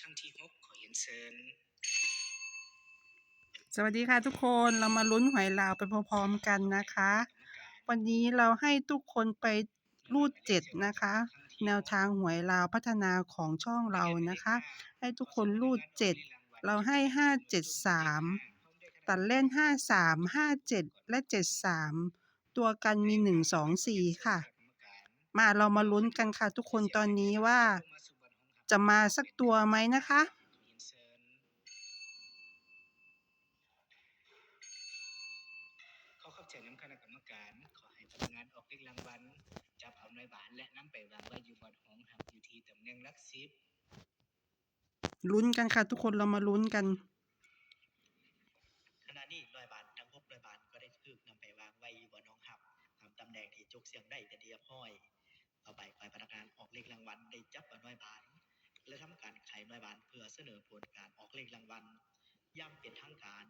ครั้งที่หกขอเรียนเชิญสวัสดีค่ะทุกคนเรามาลุ้นหวยลาวไปพร้อมๆกันนะคะ วันนี้เราให้ทุกคนไปรูดเจ็ดนะคะ แนวทางหวยลาวพัฒนาของช่องเรานะคะ ให้ทุกคนรูดเจ็ดเราให้ห้าเจ็ดสามตัดเล่นห้าสามห้าเจ็ดและเจ็ดสามตัวกันมีหนึ่งสองสี่ค่ะ มาเรามาลุ้นกันค่ะทุกคนตอนนี้ว่า จะมาสักตัวไหมนะคะขอขอบใจน้ำคณะกรรมการ ขอให้พนักงานออกเลขรางวัลจับเอาหน่วยบานและนำไปวางไว้อยู่บนห้องหับอยู่ที่ตำแหน่งหลักสิบ ลุ้นกันค่ะ ทุกคนเรามาลุ้นกัน ขณะนี้หน่วยบานทั้งหกหน่วยบานก็ได้ถูกนำไปวางไว้อยู่บนห้องหับตามตำแหน่งที่จกเสียงได้แต่เดียบห้อย ต่อไปฝ่ายพนักงานออกเลขรางวัลได้จับเอาหน่วยบานและ ทำการไขหน่วยบานเพื่อเสนอผลการออกเลขรางวัลย่ำเป็นทางการ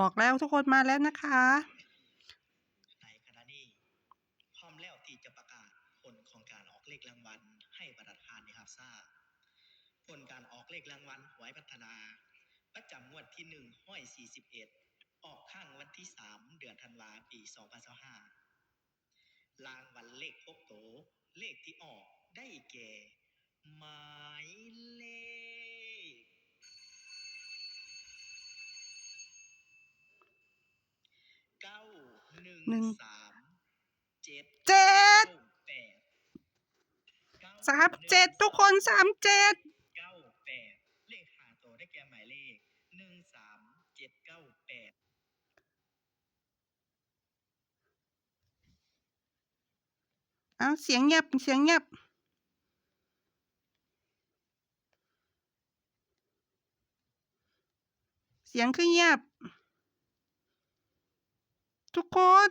ออกแล้วทุกคนมาแล้วนะคะ ในขณะนี้พร้อมแล้วที่จะประกาศผลของการออกเลขรางวัลให้ประธานได้รับทราบ ผลการออกเลขรางวัลหวยพัฒนา ประจำงวดที่หนึ่งห้อยสี่สิบเอ็ดออกข้างวันที่สามเดือนธันวาปีสองพันห้ารางวัลเลขหกโตวเลขที่ออกได้แก่หมายเลขเก้าหนึ่งสามเจ็ดเจ็ด แปด สามเจ็ดทุกคนสามเจ็ด เก้าแปดเลขหาตัวได้แก่หมายเลขหนึ่งสามเจ็ดเก้าแปดเอาเสียงเงียบเสียงเงียบเสียงคือเงียบ ทุกคน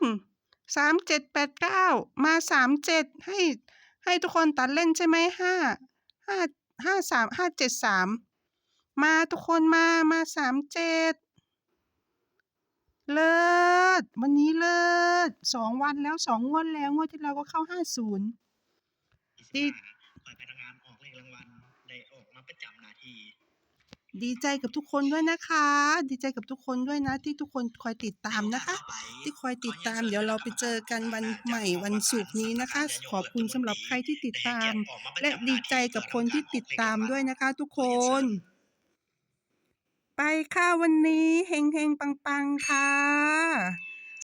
สามเจ็ดแปดเก้ามาสามเจ็ดให้ให้ทุกคนตัดเล่นใช่ไหมห้าห้าห้าสามห้าเจ็ดสาม มาทุกคนมามาสามเจ็ดเลิศวันนี้เลิศสองวันแล้วสองงวดแล้วงวดที่เราก็เข้าห้าศูนย์ที่ฝ่ายพนักงานออกเลขรางวัลได้ออกมาประจำหน้าที่ดีใจกับทุกคนด้วยนะคะ ดีใจกับทุกคนด้วยนะ ที่ทุกคนคอยติดตามนะคะ ที่คอยติดตามเดี๋ยวเราไปเจอกันวันใหม่วันศุกร์นี้นะคะ ขอบคุณสำหรับใครที่ติดตาม และดีใจกับคนที่ติดตามด้วยนะคะ ทุกคน ไปค่ะวันนี้เฮงเฮงปังปังค่ะ